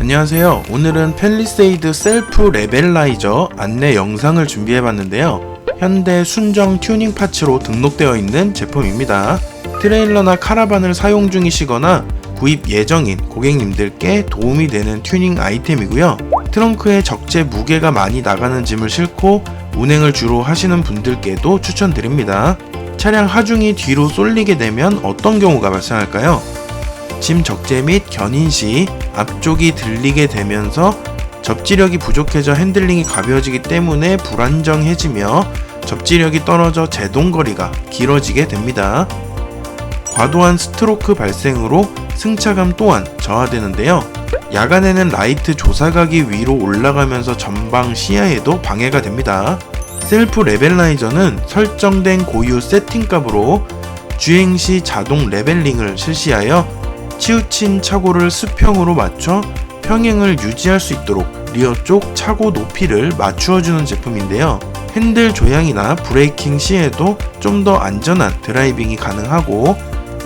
안녕하세요. 오늘은 펠리세이드 셀프 레벨라이저 안내 영상을 준비해봤는데요. 현대 순정 튜닝 파츠로 등록되어 있는 제품입니다. 트레일러나 카라반을 사용 중이시거나 구입 예정인 고객님들께 도움이 되는 튜닝 아이템이고요. 트렁크에 적재 무게가 많이 나가는 짐을 싣고 운행을 주로 하시는 분들께도 추천드립니다. 차량 하중이 뒤로 쏠리게 되면 어떤 경우가 발생할까요? 짐 적재 및 견인 시 앞쪽이 들리게 되면서 접지력이 부족해져 핸들링이 가벼워지기 때문에 불안정해지며 접지력이 떨어져 제동거리가 길어지게 됩니다. 과도한 스트로크 발생으로 승차감 또한 저하되는데요. 야간에는 라이트 조사각이 위로 올라가면서 전방 시야에도 방해가 됩니다. 셀프 레벨라이저는 설정된 고유 세팅값으로 주행 시 자동 레벨링을 실시하여 치우친 차고를 수평으로 맞춰 평행을 유지할 수 있도록 리어 쪽 차고 높이를 맞추어주는 제품인데요. 핸들 조향이나 브레이킹 시에도 좀 더 안전한 드라이빙이 가능하고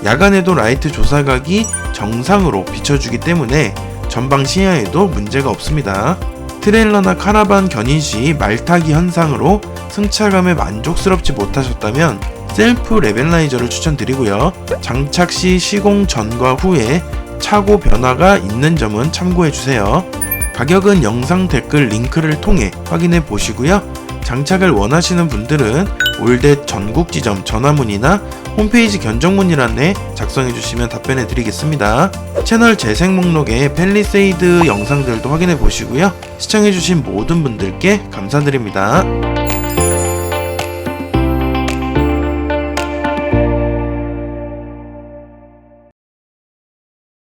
야간에도 라이트 조사각이 정상으로 비춰주기 때문에 전방 시야에도 문제가 없습니다. 트레일러나 카라반 견인 시 말타기 현상으로 승차감에 만족스럽지 못하셨다면 셀프 레벨라이저를 추천드리고요. 장착 시 시공 전과 후에 차고 변화가 있는 점은 참고해 주세요. 가격은 영상 댓글 링크를 통해 확인해 보시고요. 장착을 원하시는 분들은 올댓 전국 지점 전화문이나 홈페이지 견적문이란에 작성해 주시면 답변해 드리겠습니다. 채널 재생 목록에 펠리세이드 영상들도 확인해 보시고요. 시청해 주신 모든 분들께 감사드립니다.